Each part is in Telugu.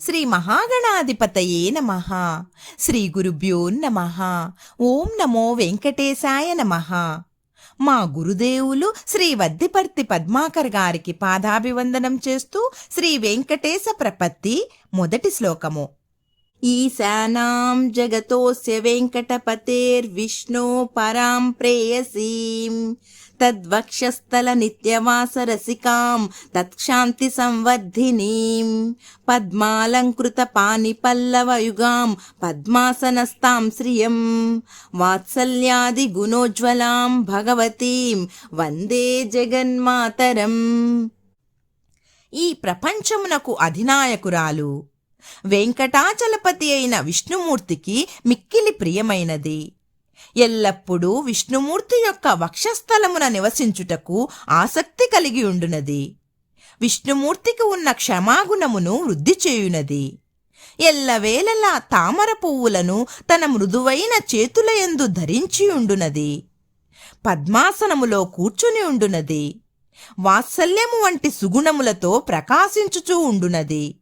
శ్రీ మహాగణాధిపతయే నమ. శ్రీ గురుభ్యో నమ. ఓం నమో వెంకటేశాయ నమ. మా గురుదేవులు శ్రీ వద్దిపర్తి పద్మాకర్ గారికి పాదాభివందనం చేస్తూ శ్రీ వెంకటేశ ప్రపత్తి మొదటి శ్లోకము. ఈశానాం జగతోస్య వెంకటపతేర్విష్ణో పరాం ప్రేయసీం. తద్వక్షస్థల నిత్యవాసరసికాం తత్క్షాంతి సంవర్ధినీం. పద్మాలంకృత పాని పల్లవయుగాం పద్మాసనస్తాం శ్రియం. వాత్సల్యాది గుణోజ్వలాం భగవతీం వందే జగన్మాతరం. ఈ ప్రపంచమునకు అధినాయకురాలు వెంకటాచలపతి అయిన విష్ణుమూర్తికి మిక్కిలి ప్రియమైనది. ఎల్లప్పుడూ విష్ణుమూర్తి యొక్క వక్షస్థలమున నివసించుటకు ఆసక్తి కలిగి ఉండునది. విష్ణుమూర్తికి ఉన్న క్షమాగుణమును వృద్ధి చేయునది. ఎల్లవేళలా తామర పువ్వులను తన మృదువైన చేతులయందు ధరించి ఉండునది. పద్మాసనములో కూర్చుని ఉండునది. వాత్సల్యము వంటి సుగుణములతో ప్రకాశించుచూ ఉండునది.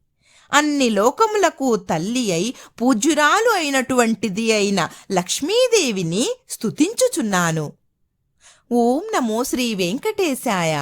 అన్ని లోకములకు తల్లి అయి పూజ్యురాలు అయినటువంటిది అయిన లక్ష్మీదేవిని స్తుతించుచున్నాను. ఓం నమో శ్రీ వెంకటేశాయ.